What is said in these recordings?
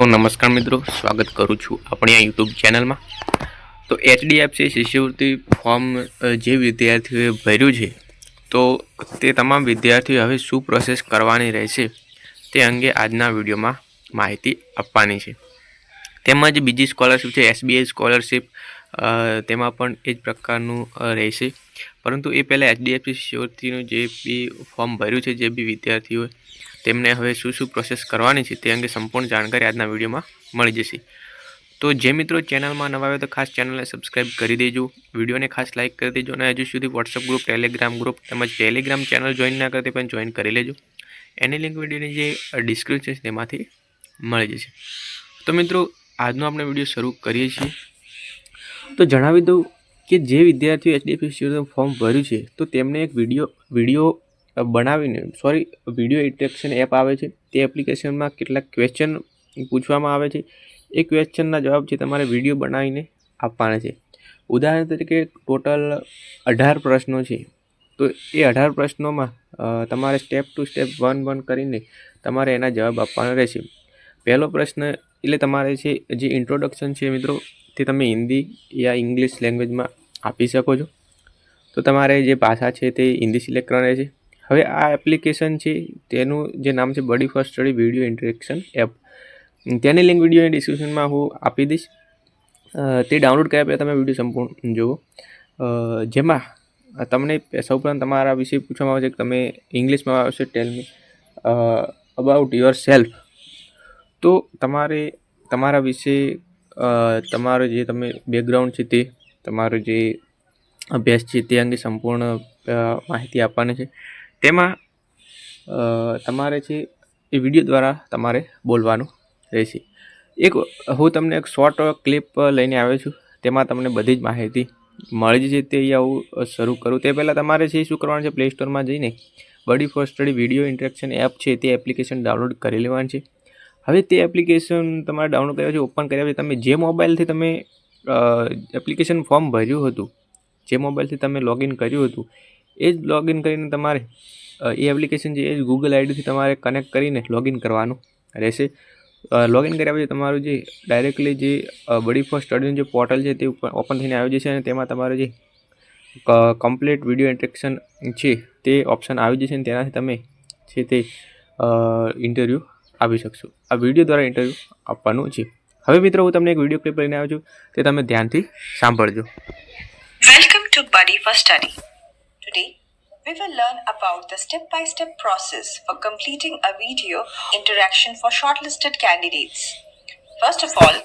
તો નમસ્કાર મિત્રો, સ્વાગત કરું છું આપણી આ યુટ્યુબ ચેનલમાં તો એચડીએફસી શિષ્યવૃત્તિ ફોર્મ જે વિદ્યાર્થીઓએ ભર્યું છે, તો તે તમામ વિદ્યાર્થીઓ હવે શું પ્રોસેસ કરવાની રહેશે, તે અંગે આજના વિડીયોમાં માહિતી આપવાની છે. તેમજ બીજી સ્કોલરશિપ છે એસબીઆઈ સ્કોલરશિપ તેમાં પણ એ જ પ્રકારનું રહેશે. પરંતુ એ પહેલાં એચડીએફસી શિષ્યવૃત્તિનું જે બી ફોર્મ ભર્યું છે, જે બી વિદ્યાર્થીઓએ તેમને હવે શું શું પ્રોસેસ કરવાની છે તે અંગે સંપૂર્ણ જાણકારી આજના વિડીયોમાં મળી જશે. તો જે મિત્રો ચેનલમાં નવા આવે તો ખાસ ચેનલને સબસ્ક્રાઇબ કરી દેજો. વિડીયોને ખાસ લાઇક કરી દેજો અને હજુ સુધી વોટ્સઅપ ગ્રુપ ટેલિગ્રામ ગ્રુપ તેમજ ટેલિગ્રામ ચેનલ જોઈન ના કરતી પણ જોઈન કરી લેજો. એની લિંક વિડીયોની જે ડિસ્ક્રિપ્શન તેમાંથી મળી જશે. તો મિત્રો, આજનો આપણે વીડિયો શરૂ કરીએ છીએ. તો જણાવી દઉં કે જે વિદ્યાર્થીઓ એચડીએફસી ફોર્મ ભર્યું છે, તો તેમને એક વીડિયો વીડિયો બનાવીને સોરી વીડિયો ઇન્ટેક્શન એપ આવે છે. તે એપ્લિકેશનમાં કેટલાક ક્વેશ્ચન પૂછવામાં આવે છે. એ ક્વેશ્ચનના જવાબ છે તમારે વીડિયો બનાવીને આપવાના છે. ઉદાહરણ તરીકે ટોટલ અઢાર પ્રશ્નો છે. તો એ અઢાર પ્રશ્નોમાં તમારે step to step one one કરીને તમારે એના જવાબ આપવાનો રહેશે. પહેલો પ્રશ્ન એટલે તમારે છે, જે ઇન્ટ્રોડક્શન છે મિત્રો, તે તમે હિન્દી યા ઇંગ્લિશ લેંગ્વેજમાં આપી શકો છો. તો તમારે જે ભાષા છે તે હિન્દી સિલેક્ટ કરવાની રહેશે. હવે આ એપ્લિકેશન છે, તેનું જે નામ છે buddy first study video interaction app તેની લિંક વિડીયોની ડિસ્ક્રિપ્શનમાં હું આપી દઈશ. તે ડાઉનલોડ કર્યા પહેલાં તમે વીડિયો સંપૂર્ણ જુઓ. જેમાં તમને સૌપ્રથમ તમારા વિશે પૂછવામાં આવે છે કે તમે ઇંગ્લિશમાં આવશે tell me about yourself તો તમારે, તમારા વિશે તમારો જે તમે બેકગ્રાઉન્ડ છે તે, તમારો જે અભ્યાસ છે તે અંગે સંપૂર્ણ માહિતી આપવાની છે. તેમાં તમારે છે, એ વીડિયો દ્વારા તમારે બોલવાનું રહેશે. એક, હું તમને એક શોર્ટ ક્લિપ લઈને આવ્યો છું. તેમાં તમને બધી જ માહિતી મળી જશે તે આવું શરૂ કરું. તે પહેલાં તમારે છે, શું કરવાનું છે પ્લે સ્ટોરમાં જઈને buddy for study video interaction app છે, તે એપ્લિકેશન ડાઉનલોડ કરી લેવાની છે. હવે તે એપ્લિકેશન તમારે ડાઉનલોડ કર્યા છે ઓપન કર્યા પછી તમે જે મોબાઈલથી તમે એપ્લિકેશન ફોર્મ ભર્યું હતું, જે મોબાઈલથી તમે લોગિન કર્યું હતું એ જ લોગિન કરીને તમારે એ એપ્લિકેશન છે એ જ ગૂગલ આઈડીથી તમારે કનેક્ટ કરીને લોગિન કરવાનું રહેશે. લોગિન કર્યા પછી તમારું જે ડાયરેક્ટલી જે બડી ફોર સ્ટડીનું જે પોર્ટલ છે તે ઓપન થઈને આવી જશે અને તેમાં તમારું જે કમ્પ્લીટ વીડિયો ઇન્ટ્રેક્શન છે તે ઓપ્શન આવી જશે અને તેનાથી તમે છે તે ઇન્ટરવ્યૂ આપી શકશો. આ વીડિયો દ્વારા ઇન્ટરવ્યૂ આપવાનું છે. હવે મિત્રો હું તમને એક વીડિયો ક્લિપ લઈને આવ્યો છું, તે તમે ધ્યાનથી સાંભળજો. Welcome to buddy for Study. Today, we will learn about the step by step process for completing a video interaction for shortlisted candidates. First of all,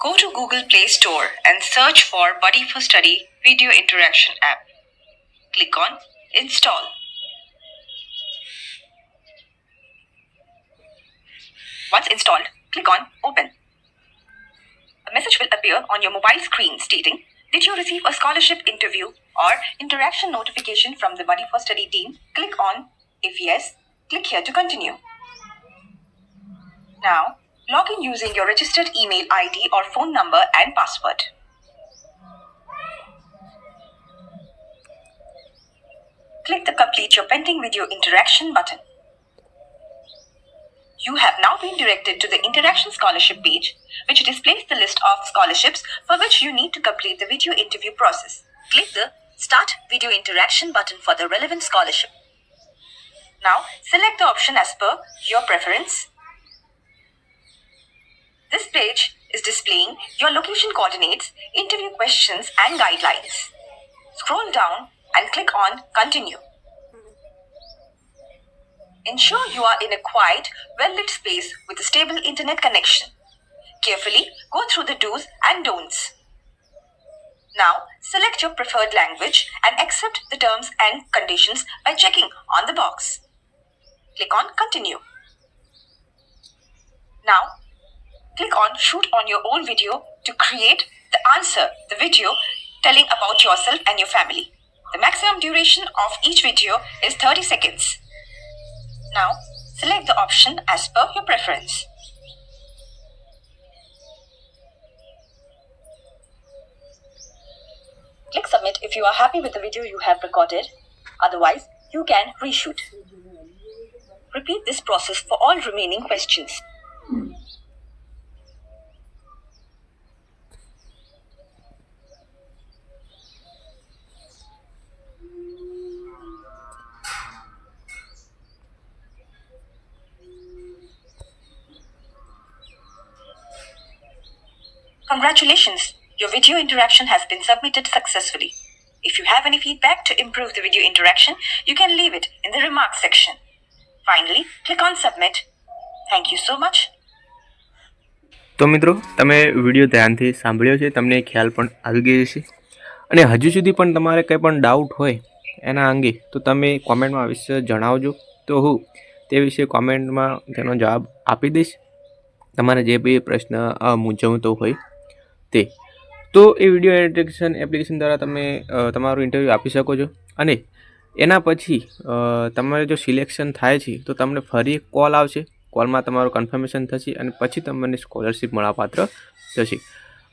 go to Google Play Store and search for Buddy for Study Video Interaction app. Click on Install. Once installed, click on Open. A message will appear on your mobile screen stating, Did you receive a scholarship interview or interaction notification from the Buddy for Study team? Click on If yes, click here to continue. Now, log in using your registered email ID or phone number and password. Click the Complete Your Pending Video Interaction button. You have now been directed to the Interaction Scholarship page, which displays the list of scholarships for which you need to complete the video interview process. Click the Start Video Interaction button for the relevant scholarship. Now, select the option as per your preference. This page is displaying your location coordinates, interview questions, and guidelines. Scroll down and click on Continue. Ensure you are in a quiet, well lit space with a stable internet connection. Carefully go through the do's and don'ts. Now, select your preferred language and accept the terms and conditions by checking on the box. Click on Continue. Now, click on Shoot on your own video to create the answer, the video telling about yourself and your family. The maximum duration of each video is 30 seconds. Now, select the option as per your preference. Click submit if you are happy with the video you have recorded. Otherwise, you can reshoot. Repeat this process for all remaining questions. Congratulations! Your video interaction has been submitted successfully. If you have any feedback to improve the video interaction, you can leave it in the remarks section. Finally, click on submit. Thank you so much. તો મિત્રો તમે video ધ્યાનથી સાંભળ્યો છે તમને ખ્યાલ પણ આવી ગયો છે અને હજુ સુધી પણ તમારે કંઈ પણ ડાઉટ હોય એના અંગે તો તમે કોમેન્ટમાં વિશે જણાવજો તો હું તે વિશે કોમેન્ટમાં તેનો જવાબ આપી દઈશ તમારે જે બી પ્રશ્ન મૂંઝવતો હોય તે. તો એ વીડિયો એડિટેશન એપ્લિકેશન દ્વારા તમે તમારું ઇન્ટરવ્યૂ આપી શકો છો. અને એના પછી તમારે જો સિલેક્શન થાય છે, તો તમને ફરી એક કોલ આવશે. કોલમાં તમારું કન્ફર્મેશન થશે અને પછી તમને સ્કોલરશિપ મળવાપાત્ર થશે.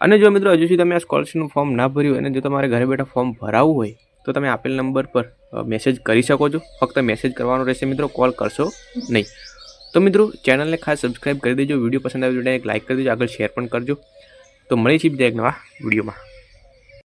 અને જો મિત્રો, હજુ સુધી તમે આ સ્કોલરશિપનું ફોર્મ ના ભર્યું અને જો તમારે ઘરે બેઠા ફોર્મ ભરાવવું હોય, તો તમે આપેલ નંબર પર મેસેજ કરી શકો છો. ફક્ત મેસેજ કરવાનો રહેશે મિત્રો કોલ કરશો નહીં. તો મિત્રો ચેનલને ખાસ સબસ્ક્રાઇબ કરી દેજો. વીડિયો પસંદ આવ્યો એક લાઇક કરી દેજો. આગળ શેર પણ કરજો. તો મળી છીએ બીજા એક નવા વિડીયોમાં.